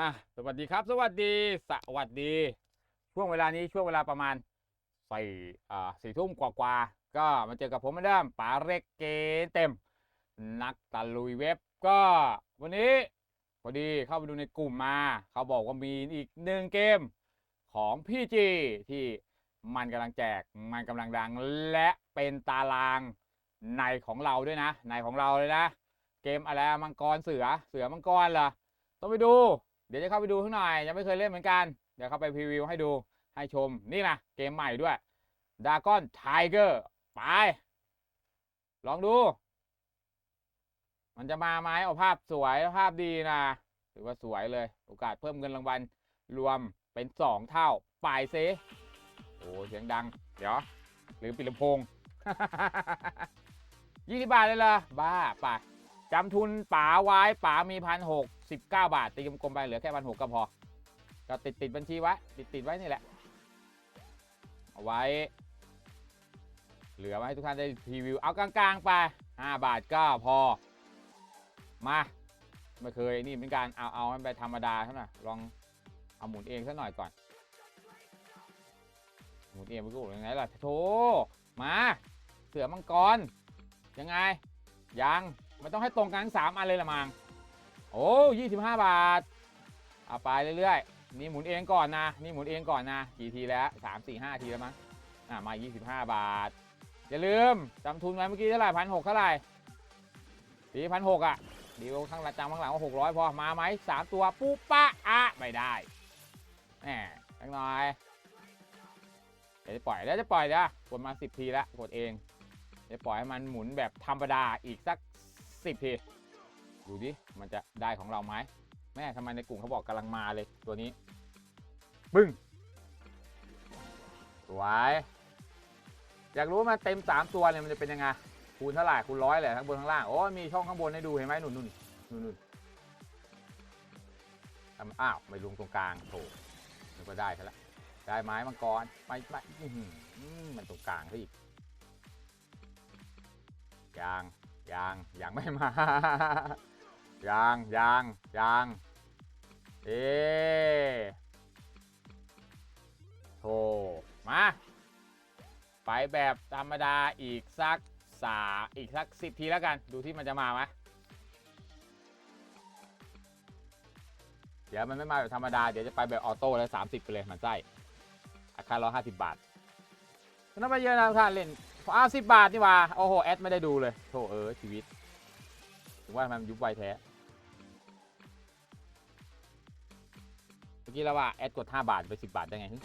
่ะสวัสดีครับ สวัสดีสวัสดี ช่วงเวลานี้ช่วงเวลาประมาณสี่อ่าสี่ทุ่มกว่าๆก็มาเจอกับผมเหมือนเดิมป๋าเร็กเกเต็ม นักตะลุยเว็บก็วันนี้พอดีเข้าไปดูในกลุ่มมา เขาบอกว่ามีอีกหนึ่งเกมของพี่จีที่มันกำลังแจกมันกำลังดังและเป็นตารางในของเราด้วยนะในของเราเลยนะ เกมอะไรมังกรเสือเสือมังกรเหรอต้องไปดู เดี๋ยวจะเข้าไปดูข้างหน่อยยังไม่เคยเล่นเหมือนกัน เดี๋ยวเข้าไปพรีวิวให้ดูให้ชมนี่นะเกมใหม่ด้วยดากอนไทเกอร์ไป ลองดู มันจะมาไหมเอาภาพสวยภาพดีนะถือว่าสวยเลย โอกาสเพิ่มเงินรางวัลรวมเป็นสองเท่าปลายเซโอ้เสียงดัง เดี๋ยว หรือปิดลำโพงยี่สิบบาทเลยเหรอบ้าป่ะจำทุนป๋าไว้ป๋ามีพันหก สิบเก้าบาท ตีกลมๆไปเหลือแค่พันหกก็พอ ก็ติดติดบัญชีไว้ ติดติดไว้นี่แหละ เอาไว้ เหลือมาให้ทุกท่านได้รีวิว เอากลางๆไปห้าบาทก็พอ มาไม่เคยนี่เป็นการเอาเอาไปธรรมดาเท่านั้นลองเอาหมุนเองสักหน่อยก่อน หมุนเองไปกูยังไงล่ะโธมา เสือมังกรยังไงยังไม่ต้องให้ตรงกันสามอันเลยละมัง โอ้ยี่สิบห้าบาท เอาไปเรื่อยๆ นี่หมุนเองก่อนนะ นี่หมุนเองก่อนนะ กี่ทีแล้วสามสี่ห้าทีแล้วมั้ง อะมา25บห้าบาท อย่าลืมจำทุนไว้เมื่อกี้เท่าไหร่พันหกเท่าไหร่ดีพันหกอะดีลข้างหลังจำข้างหลังว่าหกร้อยพอ มาไหมสามตัวปุ๊บปะอะไม่ได้แหมสักหน่อยเดี๋ยวจะปล่อยแล้วจะปล่อยเดี๋ยวกดมาสิบทีแล้วกดเองเดี๋ยวปล่อยให้มันหมุนแบบธรรมดาอีกสักสิบที ดูดิ มันจะได้ของเราไหมแม่ทำไมในกลุ่มเขาบอกกำลังมาเลยตัวนี้ บึ้งสวยอยากรู้ว่ามันเต็ม 3 ตัวเนี่ยมันจะเป็นยังไงคูณเท่าไหร่คูณร้อยเลยทั้งบนข้งล่างโอ้มีช่องข้างบนให้ดูเห็นไหมนุ่นนุ่นนุ่นนุ่นอ้าวไม่ลงตรงกลางโถนึกว่าได้ซะละได้ไม้มังกรไม่ไม้มันตรงกลางซะอีกยางยางยังไม่มา ยางยางยางเอโถมา ไปแบบธรรมดาอีกสักสาอีกสักสิบทีแล้วกัน ดูที่มันจะมาไหมเดี๋ยวมันไม่มาแบบธรรมดา เดี๋ยวจะไปแบบออโต้แล้วสามสิบไปเลยมันไส้อาคารร้อยห้าสิบบาทก็น่าไปเยอะนะท่านเล่นอ้าวสิบบาทนี่ว่า โอ้โห แอดไม่ได้ดูเลยโธ่เออชีวิต ถึงว่ามันยุบไวแท้ เมื่อกี้เราว่าแอดกด 5 บาทไป 10 บาทได้ไงฮึ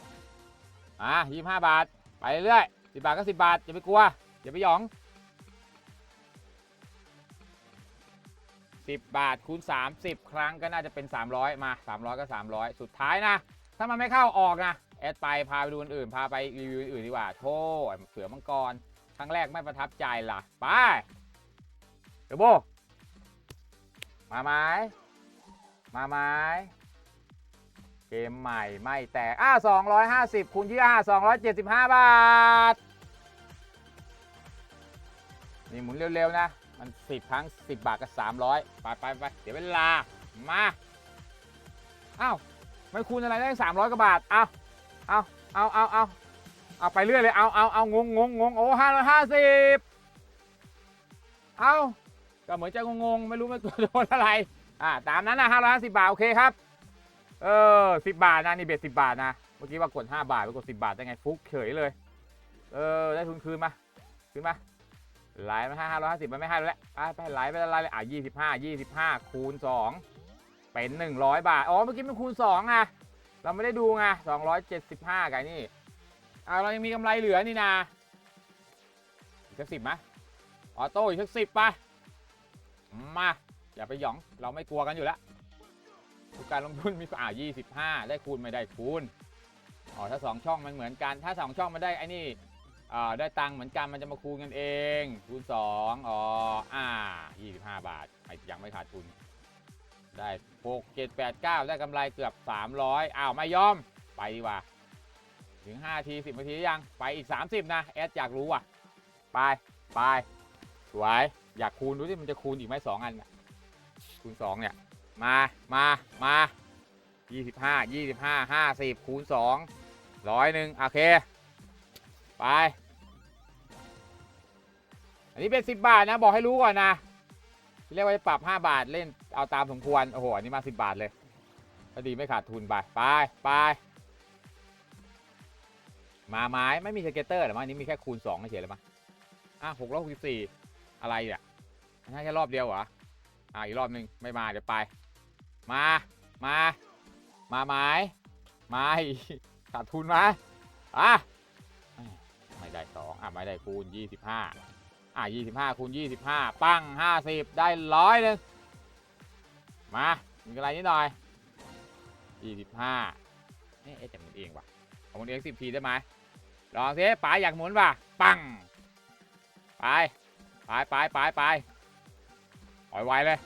อะ25 บาท ไปเรื่อยๆ10 บาทก็ 10 บาท อย่าไปกลัว อย่าไปหยอง 10 บาทคูณ 30 ครั้งก็น่าจะเป็น 300 มา 300 ก็ 300 สุดท้ายนะ ถ้ามันไม่เข้าออกนะแอดไปพาไปดูอันอื่น พาไปรีวิวอื่นดีกว่า โทษเสือมังกรครั้งแรกไม่ประทับใจล่ะ ไปเดี๋ยวโบ มาไหมมาไหมเกมใหม่ไม่แตกอะ250คูณที่5 275 บาท นี่หมุนเร็วๆนะ มัน 10 ครั้ง 10 บาทกับ 300 ไปไปไปเดี๋ยวเวลา มาอ้าวไม่คูณอะไรได้ 300กว่าบาท เอาเอาเอาเอาเอาเอาไปเรื่อยเลย เอาเอาเอางงงงงโอ้550เอา ก็เหมือนจะงงๆไม่รู้มันตัวโดนอะไรอ่าตามนั้นนะ550บาทโอเคครับเออสิบาทนะนี่เบ็ดสิบาทนะเมื่อกี้ว่ากดห้าบาทไปกดสิบาทได้ไงฟุกเฉยเลย เออได้ทุนคืนมาคืนมาไหลาห้าห้าร้อยห้าสิบมันไม่ให้แล้วไปไปไหลไปอะไรเลยอะยี่สิบห้ายี่สิบห้าคูณสองเป็นหนึ่งร้อยบาทอ๋อเมื่อกี้มันคูณสองไงเราไม่ได้ดูไงสองร้อยเจ็ดสิบห้าไงนี่อ่าเรายังมีกำไรเหลือนี่นาอีกสักสิบไหมออโต้อีกสักสิบไป มาอย่าไปหยองเราไม่กลัวกันอยู่แล้วทุกการลงทุนมีอ่า25 ได้คูณไม่ได้คูณอ๋อถ้า 2 ช่องมันเหมือนกันถ้า 2 ช่องมันได้ไอ้นี่อ่าได้ตังค์เหมือนกันมันจะมาคูณกันเอง คูณ 2อ๋ออ่า25 บาทยังไม่ขาดทุน ได้6 7 8 9 ได้กำไรเกือบ 300อ้าวไม่ยอมไปดีกว่าถึง5ที10นาทียังไปอีก 30 นะ แอดอยากรู้ว่ะ ไป ไป สวย อยากคูณดูที่มันจะคูณอีกไหมสองอันน่ะคูณ2เนี่ยมามามายี่สิบห้ายี่สิบห้าห้าสิบคูณสองร้อยหนึ่งโอเค ไป อันนี้เป็นสิบบาทนะ บอกให้รู้ก่อนนะเรียกว่าจะปรับห้าบาทเล่นเอาตามสมควร โอ้โห อันนี้มาสิบบาทเลยก็ดีไม่ขาดทุนไปไปไปมาไม้ไม่มีสเก็ตเตอร์หรอมั้งอันนี้มีแค่คูณสองเฉยเลยมั้งอะหกร้อยหกสิบสี่ อะไรอะนให้แค่รอบเดียวเหรอ อะอีกรอบหนึ่งไม่มาเดี๋ยวไป มา มา มาไม้ไม้ขาดทุนมาอะไม่ได้สองอะไม่ได้คูณยี่สิบห้าอะยี่สิบห้าคูณยี่สิบห้าปั้งห้าสิบได้ร้อยหนึ่งมามีอะไรนิดหน่อยยี่สิบห้าเอ๊ะจะหมุนเองว่ะเอาหมุนเองสิบทีได้ไหมลองสิป๋าอยากหมุนป่ะ ปัง ไป ไปไปไปไปปล่อยไวเลย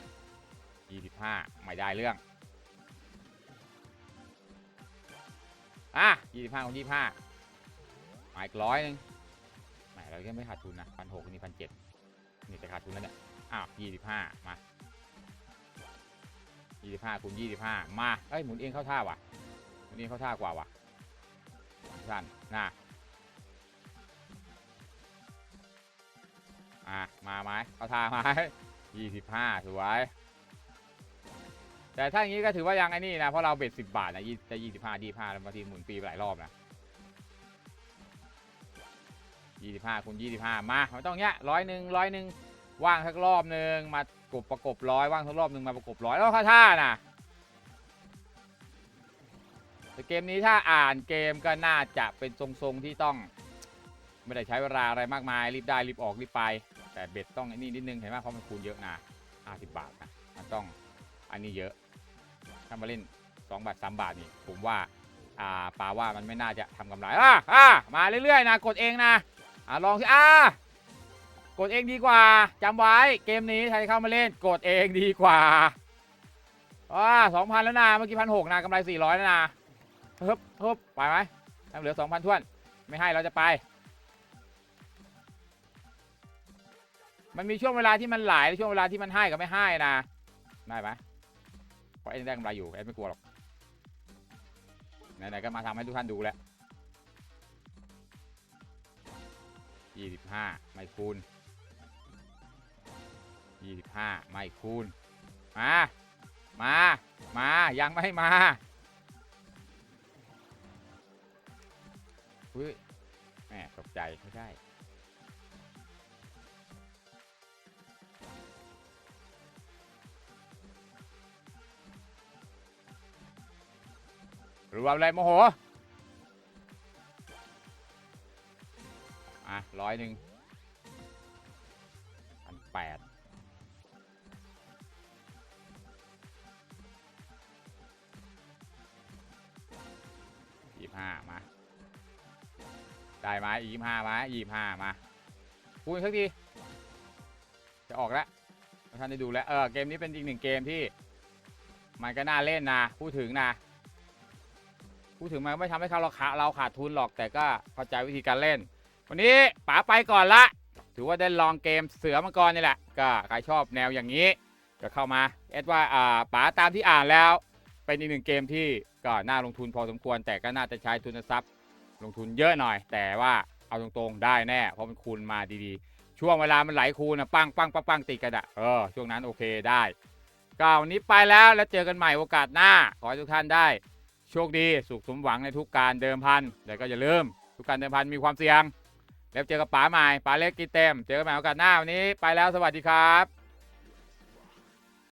ยี่สิบห้าไม่ได้เรื่อง อะยี่สิบห้าคูณยี่สิบห้ามาอีกร้อยหนึ่งแหมเรายังไม่ขาดทุนนะพันหกนี่พันเจ็ดนี่จะขาดทุนแล้วเนี่ย อ้าวยี่สิบห้ามายี่สิบห้าคูณยี่สิบห้ามา เอ้ย หมุนเองเข้าท่าว่ะหมุนเองเข้าท่ากว่าว่ะท่านน่ะ อะ มาไหมเขาท่าไหมยี่สิบห้าสวยแต่ถ้าอย่างนี้ก็ถือว่ายังไอ้นี่นะ เพราะเราเบ็ดสิบบาทนะยี่จะยี่สิบห้ายี่ห้าบางทีหมุนฟรีไปหลายรอบนะยี่สิบห้าคูณยี่สิบห้ามาไม่ต้องเนี้ยร้อยหนึ่งร้อยหนึ่งว่างสักรอบหนึ่งมากบประกบร้อยว่างสักรอบหนึ่งมาประกบร้อยแล้วค่าท่านะแต่เกมนี้ถ้าอ่านเกมก็น่าจะเป็นทรงๆที่ต้อง ไม่ได้ใช้เวลาอะไรมากมายรีบได้รีบออกรีบไป แต่เบ็ดต้องไอ้นี่นิดนึงเห็นไหมเพราะมันคูณเยอะนะห้าสิบบาทนะมันต้องอันนี้เยอะ ถ้ามาเล่น 2 บาท 3 บาทนี่ ผมว่าอ่าปาว่ามันไม่น่าจะทำกำไรอะอะมาเรื่อยๆนะกดเองนะอ่าลองสิอ่ากดเองดีกว่าจำไว้เกมนี้ใครเข้ามาเล่นกดเองดีกว่าอ่าสองพันแล้วนะเมื่อกี้พันหกนะกำไรสี่ร้อยแล้วนะฮึบฮึบไปไหมเหลือสองพันทวน ไม่ให้เราจะไป มันมีช่วงเวลาที่มันหลายและช่วงเวลาที่มันให้กับไม่ให้นะได้ไหมเพราะเอ็นได้กำไรอยู่เอ็นไม่กลัวหรอกไหนๆก็มาทำให้ทุกท่านดูแล้วยี่สิบห้าไม่คูณยี่สิบห้าไม่คูณมา มา มา ยังไม่มาอุ้ยแหมตกใจไม่ใช่ รวมเลยโมโห อะร้อยหนึ่งพันแปดยี่ห้ามา ได้ไหมยี่ห้ามายี่ห้ามาพูดสักที จะออกแล้วท่านได้ดูแล้ว เออ เกมนี้เป็นอีกหนึ่งเกมที่ มันก็น่าเล่นนะ พูดถึงนะ พูดถึงมันไม่ทำให้เขาเราขาเราขาดทุนหรอกแต่ก็เข้าใจวิธีการเล่น วันนี้ป๋าไปก่อนละ ถือว่าได้ลองเกมเสือมังกรนี่แหละ ก็ใครชอบแนวอย่างนี้ ก็เข้ามาเอ็ดว่าอ่าป๋าตามที่อ่านแล้ว เป็นอีกหนึ่งเกมที่ก็น่าลงทุนพอสมควร แต่ก็น่าจะใช้ทุนทรัพย์ ลงทุนเยอะหน่อย แต่ว่าเอาตรงๆได้แน่ เพราะมันคูณมาดีๆ ช่วงเวลามันไหลคูณนะปังปังปังปังติดกันอะเออช่วงนั้นโอเคได้ก็วันนี้ไปแล้วแล้วเจอกันใหม่โอกาสหน้า ขอให้ทุกท่านได้ โชคดีสุขสมหวังในทุกการเดิมพันแต่ก็อย่าลืมทุกการเดิมพันมีความเสี่ยง แล้วเจอกับป๋าใหม่ป๋าเล็กกินเต็ม เจอกันใหม่โอกาสหน้าวันนี้ ไปแล้วสวัสดีครับ